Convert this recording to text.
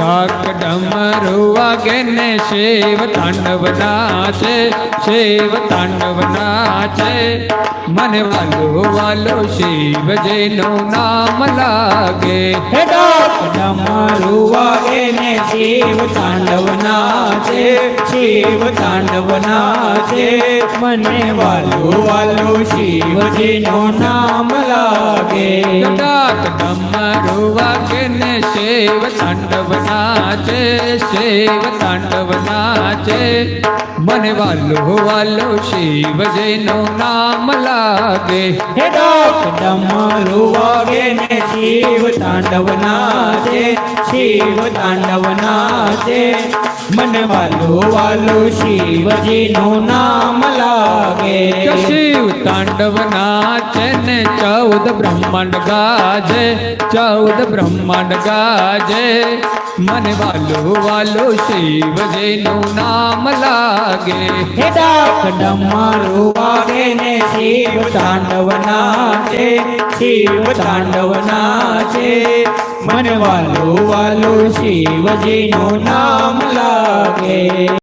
ઢાક ડમરુ વાગે ને શિવ તાંડવ નાચે શિવ તાંડવ નાચે મને વાલો વાલો શિવજીનું નામ લાગે. ડાક! ડમરુ વાગે ને શિવ તાંડવ નાચે શિવ તાંડવ નાચે મને વાલું વાલું શિવજીનું નામ લાગે. ઢાક ડમરુ વાગે ને શિવ તાંડવ નાચે શિવ તાંડવ નાચે મને વાલો વાલો શિવજીનું નામ લાગે. હે ડાક ડમરુ વાગે ને શિવ તાંડવ નાચે શિવ તાંડવ નાચે મને વાલું વાલું શિવજીનું નામ લાગે. શિવ તાંડવ નાચે ને ચૌદ બ્રહ્માંડ ગાજે ચૌદ બ્રહ્માંડ ગાજે. મને વાલો વાલો શિવજીનું નામ લાગે. હે ડાક ડમરુ વાગે ને શિવ તાંડવ નાચે શિવ તાંડવ નાચે મને વાલો વાલું શિવજીનું નામ લાગે.